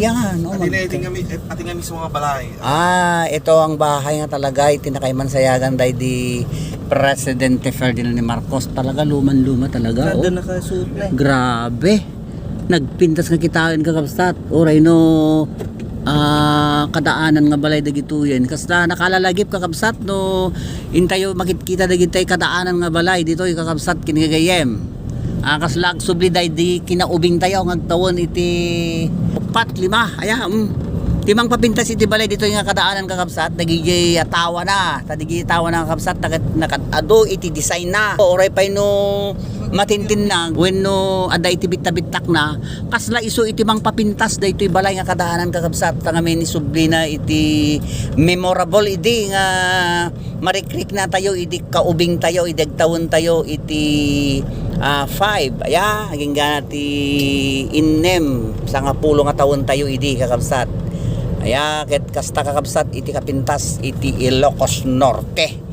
Yan. Oh, Pati na mag- iting kami, eh, pati kami sa mga balay. Ah, ito ang bahay nga talaga itinakayman sayagan dahil di Presidente Ferdinand ni Marcos. Talaga luman-luma talaga. Oh. Kada nakasuot na eh. Grabe. Nagpintas nga kitain kakabsat. Oray no ah kadaanan nga balay dagituyen kasta nakalalagip kakabsat no intayo makikita dagitay kadaanan nga balay dito yung kakabsat kinigayem ah kaslag subli day di kinaubing tayo ngagtawon iti upat lima. Aya timang papintas iti balay dito yung kadaanan kakabsat nagigay tawa na. Tadigay tawa na kakabsat nakat nakat ado iti design na. Oray pa no matintin na when no ada iti bitta-bittak na kasla iso iti mang papintas da iti balay nga kadaanan kakabsat nga may ni subli na iti memorable idi nga marikrik na tayo iti kaubing tayo iti tawon tayo iti ah, five. Aya aging gana ti innem sa nga pulo nga tawon tayo idi kakabsat. Aya ket kasta kakabsat iti kapintas iti Ilocos Norte